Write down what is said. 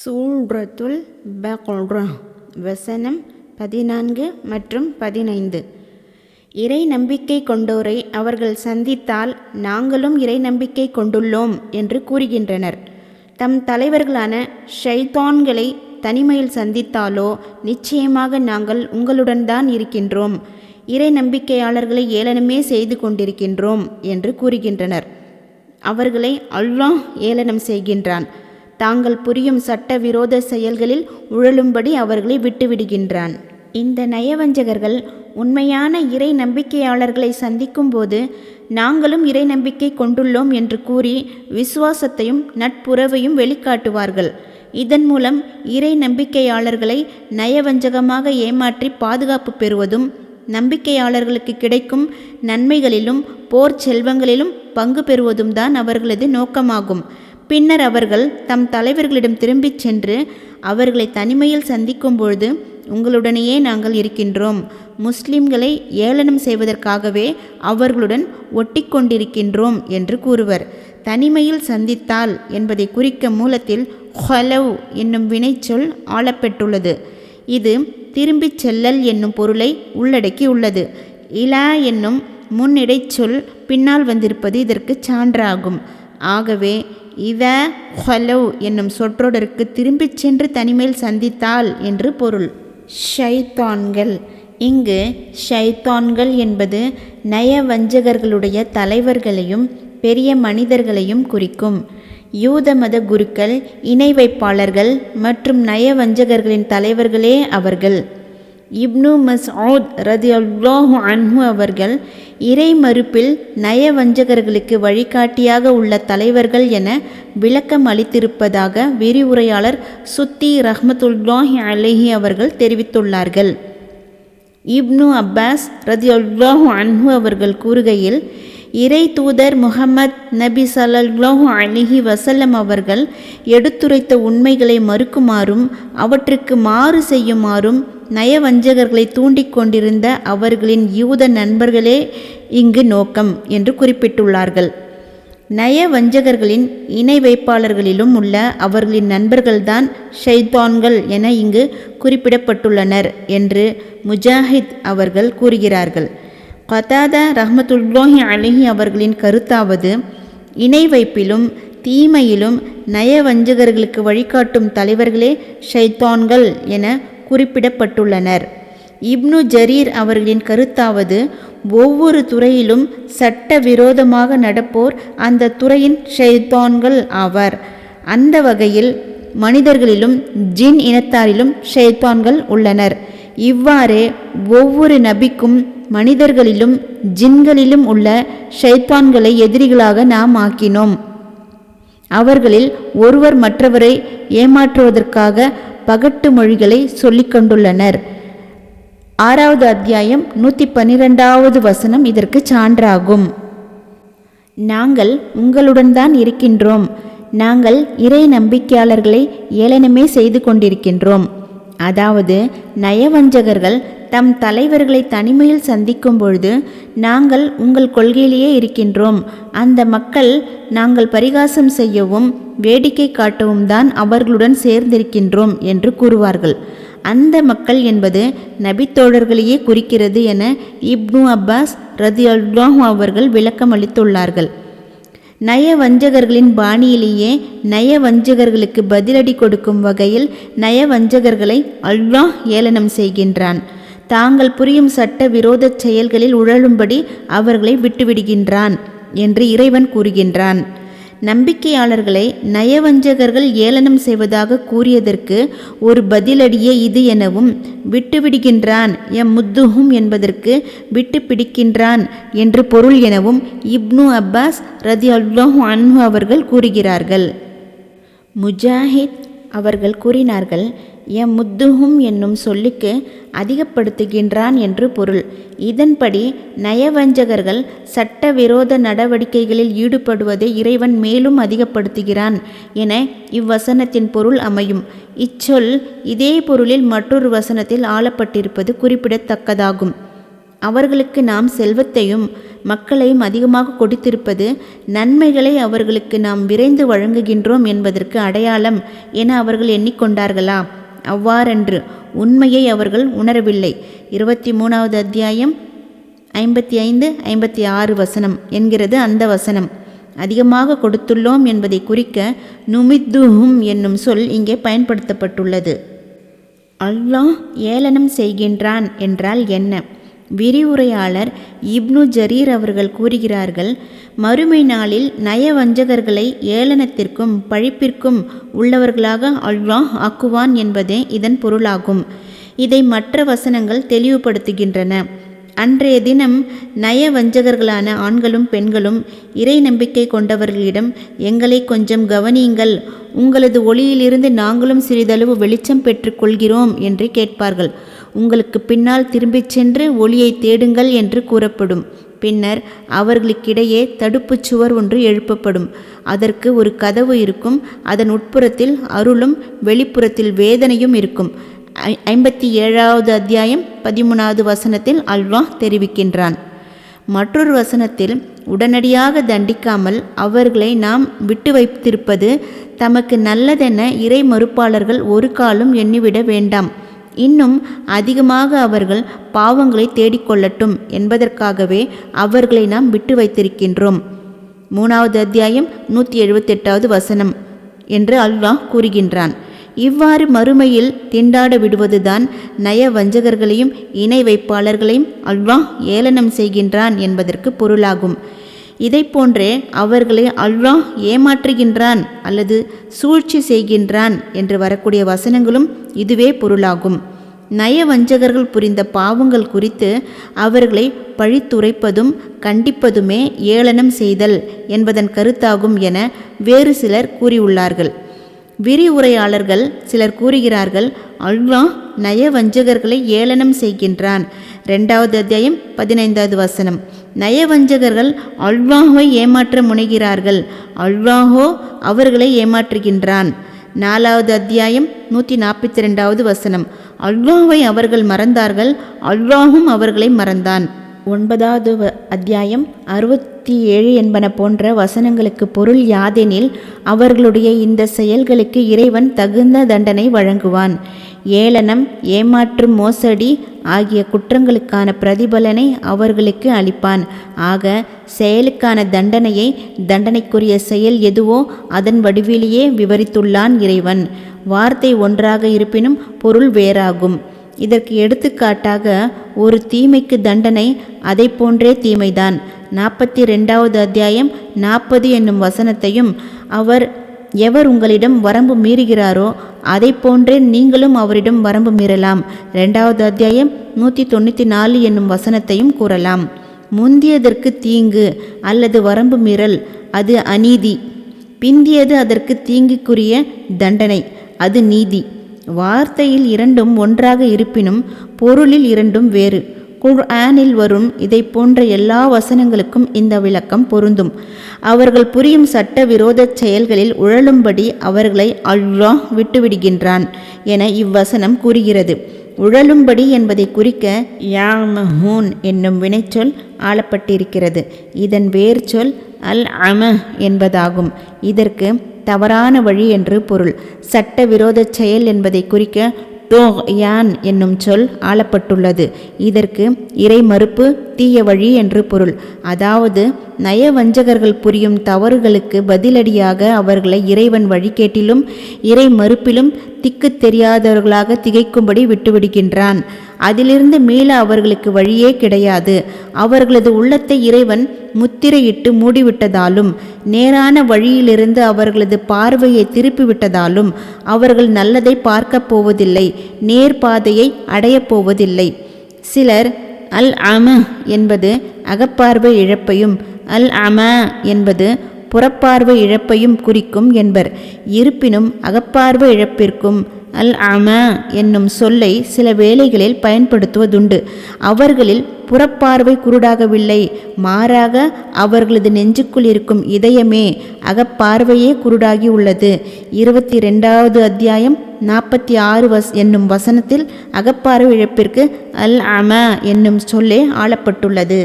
சூழ்ரத்துல் பக்ர வசனம் பதினான்கு மற்றும் பதினைந்து. இறை நம்பிக்கை கொண்டோரை அவர்கள் சந்தித்தால் நாங்களும் இறை நம்பிக்கை கொண்டுள்ளோம் என்று கூறுகின்றனர். தம் தலைவர்களான ஷைத்தான்களை தனிமையில் சந்தித்தாலோ நிச்சயமாக நாங்கள் உங்களுடன் தான் இருக்கின்றோம். இறை நம்பிக்கையாளர்களை ஏளனமே செய்து கொண்டிருக்கின்றோம் என்று கூறுகின்றனர். அவர்களை அல்லாஹ் ஏளனம் செய்கின்றான். தாங்கள் புரியும் சட்டவிரோத செயல்களில் உழலும்படி அவர்களை விட்டுவிடுகின்றான். இந்த நயவஞ்சகர்கள் உண்மையான இறை நம்பிக்கையாளர்களை சந்திக்கும்போது நாங்களும் இறை நம்பிக்கை கொண்டுள்ளோம் என்று கூறி விசுவாசத்தையும் நட்புறவையும் வெளிக்காட்டுவார்கள். இதன் மூலம் இறை நம்பிக்கையாளர்களை நயவஞ்சகமாக ஏமாற்றி பாதுகாப்பு பெறுவதும் நம்பிக்கையாளர்களுக்கு கிடைக்கும் நன்மைகளிலும் போர் செல்வங்களிலும் பங்கு பெறுவதும் தான் அவர்களது நோக்கமாகும். பின்னர் அவர்கள் தம் தலைவர்களிடம் திரும்பிச் சென்று அவர்களை தனிமையில் சந்திக்கும்பொழுது உங்களுடனேயே நாங்கள் இருக்கின்றோம். முஸ்லிம்களை ஏளனம் செய்வதற்காகவே அவர்களுடன் ஒட்டி கொண்டிருக்கின்றோம் என்று கூறுவர். தனிமையில் சந்தித்தால் என்பதை குறிக்க மூலத்தில் ஹலவ் என்னும் வினைச்சொல் ஆளப்பெற்றுள்ளது. இது திரும்பிச் செல்லல் என்னும் பொருளை உள்ளடக்கி உள்ளது இலா என்னும் முன்னிடைச்சொல் பின்னால் வந்திருப்பது இதற்கு சான்றாகும். ஆகவே இவ ஹலோ என்னும் சொற்றொடருக்கு திரும்பிச் சென்று தனிமையில் சந்தித்தால் என்று பொருள். ஷைத்தான்கள். இங்கு ஷைத்தான்கள் என்பது நயவஞ்சகர்களுடைய தலைவர்களையும் பெரிய மனிதர்களையும் குறிக்கும். யூத மத குருக்கள் இணை வைப்பாளர்கள் மற்றும் நயவஞ்சகர்களின் தலைவர்களே அவர்கள். இப்னு மஸ்ஆத் ரதி அல்லாஹு அன்ஹு அவர்கள் இறை மறுப்பில் நயவஞ்சகர்களுக்கு வழிகாட்டியாக உள்ள தலைவர்கள் என விளக்கம் அளித்திருப்பதாக விரிவுரையாளர் சுத்தி ரஹ்மத்துல்லாஹி அலேஹி அவர்கள் தெரிவித்துள்ளார்கள். இப்னு அப்பாஸ் ரதி அல்லாஹு அன்ஹு அவர்கள் கூறுகையில் இறை தூதர் முகமது நபி சல்லாஹூ அலிஹி வசல்லம் அவர்கள் எடுத்துரைத்த உண்மைகளை மறுக்குமாறும் அவற்றுக்கு மாறு செய்யுமாறும் நயவஞ்சகர்களை தூண்டிக் கொண்டிருந்த அவர்களின் யூத நண்பர்களே இங்கு நோக்கம் என்று குறிப்பிட்டுள்ளார்கள். நயவஞ்சகர்களின் இணை வைப்பாளர்களிலும் உள்ள அவர்களின் நண்பர்கள்தான் ஷைத்தான்கள் என இங்கு குறிப்பிடப்பட்டுள்ளனர் என்று முஜாஹித் அவர்கள் கூறுகிறார்கள். கதாதா ரஹமத்துல்லோஹி அலஹி அவர்களின் கருத்தாவது இணை வைப்பிலும் தீமையிலும் நயவஞ்சகர்களுக்கு வழிகாட்டும் தலைவர்களே ஷைத்தான்கள் என குறிப்பிடப்பட்டுள்ளனர். இப்னு ஜரீர் அவர்களின் கருத்தாவது ஒவ்வொரு துறையிலும் சட்ட விரோதமாக நடப்போர் அந்த துறையின் ஷைத்தான்கள் ஆவர். அந்த வகையில் மனிதர்களிலும் ஜின் இனத்தாரிலும் ஷைத்தான்கள் உள்ளனர். இவ்வாறே ஒவ்வொரு நபிக்கும் மனிதர்களிலும் ஜின்களிலும் உள்ள ஷைத்தான்களை எதிரிகளாக நாம் ஆக்கினோம். அவர்களில் ஒருவர் மற்றவரை ஏமாற்றுவதற்காக பகட்டு மொழிகளை சொல்லிக் கொண்டுள்ளனர். ஆறாவது அத்தியாயம் நூற்றி பன்னிரெண்டாவது வசனம் இதற்கு சான்றாகும். நாங்கள் உங்களுடன் தான் இருக்கின்றோம். நாங்கள் இறை நம்பிக்கையாளர்களை ஏளனமே செய்து கொண்டிருக்கின்றோம். அதாவது நயவஞ்சகர்கள் தம் தலைவர்களை தனிமையில் சந்திக்கும் பொழுது நாங்கள் உங்கள் கொள்கையிலேயே இருக்கின்றோம். அந்த மக்கள் நாங்கள் பரிகாசம் செய்யவும் வேடிக்கை காட்டவும் தான் அவர்களுடன் சேர்ந்திருக்கின்றோம் என்று கூறுவார்கள். அந்த மக்கள் என்பது நபித்தோழர்களையே குறிக்கிறது என இப்னு அப்பாஸ் ரதி அல்லாஹூ அவர்கள் விளக்கம் அளித்துள்ளார்கள் நயவஞ்சகர்களின் பாணியிலேயே நயவஞ்சகர்களுக்கு பதிலடி கொடுக்கும் வகையில் நயவஞ்சகர்களை அல்லாஹ் ஏளனம் செய்கின்றான். தாங்கள் புரியும் சட்ட விரோத செயல்களில் உழலும்படி அவர்களை விட்டுவிடுகின்றான் என்று இறைவன் கூறுகின்றான். நம்பிக்கையாளர்களை நயவஞ்சகர்கள் ஏளனம் செய்வதாக கூறியதற்கு ஒரு பதிலடியே இது எனவும் விட்டுவிடுகின்றான் எம் முத்துஹும் என்பதற்கு விட்டு பிடிக்கின்றான் என்று பொருள் எனவும் இப்னு அப்பாஸ் ரதி அல்லாஹு அன்ஹு அவர்கள் கூறுகிறார்கள். முஜாஹித் அவர்கள் கூறினார்கள் எம் முத்துஹும் என்னும் சொல்லுக்கு அதிகப்படுத்துகின்றான் என்று பொருள். இதன்படி நயவஞ்சகர்கள் சட்டவிரோத நடவடிக்கைகளில் ஈடுபடுவதை இறைவன் மேலும் அதிகப்படுத்துகிறான் என இவ்வசனத்தின் பொருள் அமையும். இச்சொல் இதே பொருளில் மற்றொரு வசனத்தில் ஆளப்பட்டிருப்பது குறிப்பிடத்தக்கதாகும். அவர்களுக்கு நாம் செல்வத்தையும் மக்களையும் அதிகமாக கொடுத்திருப்பது நன்மைகளை அவர்களுக்கு நாம் விரைந்து வழங்குகின்றோம் என்பதற்கு அடையாளம் என அவர்கள் எண்ணிக்கொண்டார்களா? அவ்வாறன்று உண்மையை அவர்கள் உணரவில்லை. இருபத்தி மூணாவது அத்தியாயம் ஐம்பத்தி ஐந்து ஐம்பத்தி ஆறு வசனம் என்கிறது அந்த வசனம். அதிகமாக கொடுத்துள்ளோம் என்பதை குறிக்க நுமித்துஹும் என்னும் சொல் இங்கே பயன்படுத்தப்பட்டுள்ளது. அல்லாஹ் ஏளனம் செய்கின்றான் என்றால் என்ன? விரிவுரையாளர் இப்னு ஜரீர் அவர்கள் கூறுகிறார்கள் மறுமை நாளில் நயவஞ்சகர்களை ஏளனத்திற்கும் பழிப்பிற்கும் உள்ளவர்களாக அல்வா ஆக்குவான் என்பதே இதன் பொருளாகும். இதை மற்ற வசனங்கள் தெளிவுபடுத்துகின்றன. அன்றைய தினம் நயவஞ்சகர்களான ஆண்களும் பெண்களும் இறை நம்பிக்கை கொண்டவர்களிடம் எங்களை கொஞ்சம் கவனியுங்கள். உங்களது ஒளியிலிருந்து நாங்களும் சிறிதளவு வெளிச்சம் பெற்றுக்கொள்கிறோம் என்று கேட்பார்கள். உங்களுக்கு பின்னால் திரும்பிச் சென்று ஒளியை தேடுங்கள் என்று கூறப்படும். பின்னர் அவர்களுக்கிடையே தடுப்புச் சுவர் ஒன்று எழுப்பப்படும். அதற்கு ஒரு கதவு இருக்கும். அதன் உட்புறத்தில் அருளும் வெளிப்புறத்தில் வேதனையும் இருக்கும். ஐ ஐம்பத்தி ஏழாவது அத்தியாயம் பதிமூணாவது வசனத்தில் அல்வாஹ் தெரிவிக்கின்றான். மற்றொரு வசனத்தில் உடனடியாக தண்டிக்காமல் அவர்களை நாம் விட்டு வைத்திருப்பது தமக்கு நல்லதென இறை மறுப்பாளர்கள் ஒரு காலும் எண்ணிவிட வேண்டாம். இன்னும் அதிகமாக அவர்கள் பாவங்களை தேடிக்கொள்ளட்டும் என்பதற்காகவே அவர்களை நாம் விட்டு வைத்திருக்கின்றோம். மூணாவது அத்தியாயம் நூற்றி எழுபத்தெட்டாவது வசனம் என்று அல்லாஹ் கூறுகின்றான். இவ்வாறு மறுமையில் திண்டாட விடுவதுதான் நய வஞ்சகர்களையும் இணை வைப்பாளர்களையும் அல்வாஹ் ஏளனம் செய்கின்றான் என்பதற்கு பொருளாகும். இதை போன்றே அவர்களை அல்லாஹ் ஏமாற்றுகின்றான் அல்லது சூழ்ச்சி செய்கின்றான் என்று வரக்கூடிய வசனங்களும் இதுவே பொருளாகும். நய வஞ்சகர்கள் புரிந்த பாவங்கள் குறித்து அவர்களை பழித்துரைப்பதும் கண்டிப்பதுமே ஏளனம் செய்தல் என்பதன் கருத்தாகும் என வேறு சிலர் கூறியுள்ளார்கள். விரிவுரையாளர்கள் சிலர் கூறுகிறார்கள் அல்வா நயவஞ்சகர்களை ஏளனம் செய்கின்றான். ரெண்டாவது அத்தியாயம் பதினைந்தாவது வசனம். நயவஞ்சகர்கள் அல்வாஹை ஏமாற்ற முனைகிறார்கள். அல்வாஹோ அவர்களை ஏமாற்றுகின்றான். நாலாவது அத்தியாயம் நூற்றி நாற்பத்தி ரெண்டாவது வசனம். அல்வாஹை அவர்கள் மறந்தார்கள். அல்வாஹும் அவர்களை மறந்தான். ஒன்பதாவது அத்தியாயம் அறுபத்தி ஏழு என்பன போன்ற வசனங்களுக்கு பொருள் யாதெனில் அவர்களுடைய இந்த செயல்களுக்கு இறைவன் தகுந்த தண்டனை வழங்குவான். ஏளனம் ஏமாற்று மோசடி ஆகிய குற்றங்களுக்கான பிரதிபலனை அவர்களுக்கு அளிப்பான். ஆக செயலுக்கான தண்டனையை தண்டனைக்குரிய செயல் எதுவோ அதன் வடிவிலேயே விவரித்துள்ளான் இறைவன். வார்த்தை ஒன்றாக இருப்பினும் பொருள் வேறாகும். இதற்கு எடுத்துக்காட்டாக ஒரு தீமைக்கு தண்டனை அதை போன்றே தீமைதான். நாற்பத்தி ரெண்டாவது அத்தியாயம் நாற்பது என்னும் வசனத்தையும் அவர் எவர் உங்களிடம் வரம்பு மீறுகிறாரோ அதை போன்றே நீங்களும் அவரிடம் வரம்பு மீறலாம். ரெண்டாவது அத்தியாயம் நூற்றி தொண்ணூற்றி நாலு என்னும் வசனத்தையும் கூறலாம். முந்தியதற்கு தீங்கு அல்லது வரம்பு மீறல் அது அநீதி. பிந்தியது அதற்கு தீங்குக்குரிய தண்டனை அது நீதி. வார்த்தையில் இரண்டும் ஒன்றாக இருப்பினும் பொருளில் இரண்டும் வேறு. குர்ஆனில் வரும் இதை போன்ற எல்லா வசனங்களுக்கும் இந்த விளக்கம் பொருந்தும். அவர்கள் புரியும் சட்ட விரோத செயல்களில் உழலும்படி அவர்களை அல்லாஹ் விட்டுவிடுகின்றான் என இவ்வசனம் கூறுகிறது. உழலும்படி என்பதை குறிக்க யாமஹூன் என்னும் வினைச்சொல் ஆளப்பட்டிருக்கிறது. இதன் வேர்ச்சொல் அல் அம என்பதாகும். இதற்கு தவறான வழி என்று பொருள். சட்ட விரோத செயல் என்பதை குறிக்க டோக் யான் என்னும் சொல் ஆளப்பட்டுள்ளது. இதற்கு இறை மறுப்பு தீய வழி என்று பொருள். அதாவது நயவஞ்சகர்கள் புரியும் தவறுகளுக்கு பதிலடியாக அவர்களை இறைவன் வழிகேட்டிலும் இறை மறுப்பிலும் திக்கு தெரியாதவர்களாக திகைக்கும்படி விட்டுவிடுகின்றான். அதிலிருந்து மீள அவர்களுக்கு வழியே கிடையாது. அவர்களது உள்ளத்தை இறைவன் முத்திரையிட்டு மூடிவிட்டதாலும் நேரான வழியிலிருந்து அவர்களது பார்வையை திருப்பிவிட்டதாலும் அவர்கள் நல்லதை பார்க்கப் போவதில்லை நேர்பாதையை அடையப் போவதில்லை. சிலர் அல் அம என்பது அகப்பார்வை இழப்பையும் அல் அம என்பது புறப்பார்வை இழப்பையும் குறிக்கும் என்பர். இருப்பினும் அகப்பார்வை இழப்பிற்கும் அல் அம என்னும் சொல்லை சில வேளைகளில் பயன்படுத்துவதுண்டு. அவர்களில் புறப்பார்வை குருடாகவில்லை. மாறாக அவர்களது நெஞ்சுக்குள் இருக்கும் இதயமே அகப்பார்வையே குருடாகி உள்ளது. இருபத்தி ரெண்டாவது அத்தியாயம் நாற்பத்தி ஆறு வஸ் என்னும் வசனத்தில் அகப்பார்வை இழப்பிற்கு அல் அம என்னும் சொல்லே ஆளப்பட்டுள்ளது.